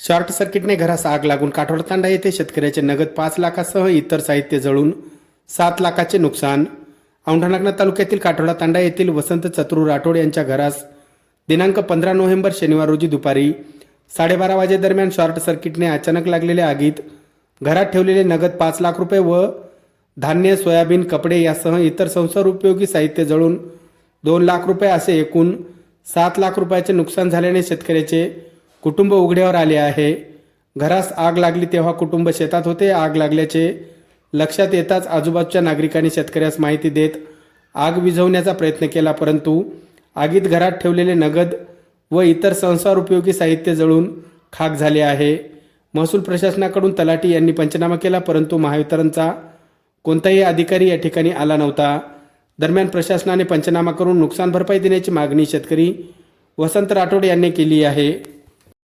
Short सर्किटने घरास आग लागून काठोडतांडा येथे शेतकऱ्याचे नगद पाच लाखासह इतर साहित्य जळून सात लाखाचे नुकसान. औंढानागना तालुक्यातील काठोडा तांडा येथील वसंत चतुरू राठोड यांच्या घरास दिनांक पंधरा नोव्हेंबर शनिवार रोजी दुपारी साडेबारा वाजेदरम्यान शॉर्ट सर्किटने अचानक लागलेल्या आगीत घरात ठेवलेले नगद पाच लाख रुपये व धान्य सोयाबीन कपडे यासह इतर संसार उपयोगी साहित्य जळून दोन लाख रुपये असे एकूण सात लाख रुपयाचे नुकसान झाल्याने शेतकऱ्याचे कुटुंब उघड्यावर आले आहे. घरास आग लागली तेव्हा कुटुंब शेतात होते. आग लागल्याचे लक्षात येताच आजूबाजूच्या नागरिकांनी शेतकऱ्यास माहिती देत आग विझवण्याचा प्रयत्न केला परंतु आगीत घरात ठेवलेले नगद व इतर संसार उपयोगी साहित्य जळून खाक झाले आहे. महसूल प्रशासनाकडून तलाठी यांनी पंचनामा केला परंतु महावितरणचा कोणताही अधिकारी या ठिकाणी आला नव्हता. दरम्यान प्रशासनाने पंचनामा करून नुकसान भरपाई देण्याची मागणी शेतकरी वसंत राठोड यांनी केली आहे.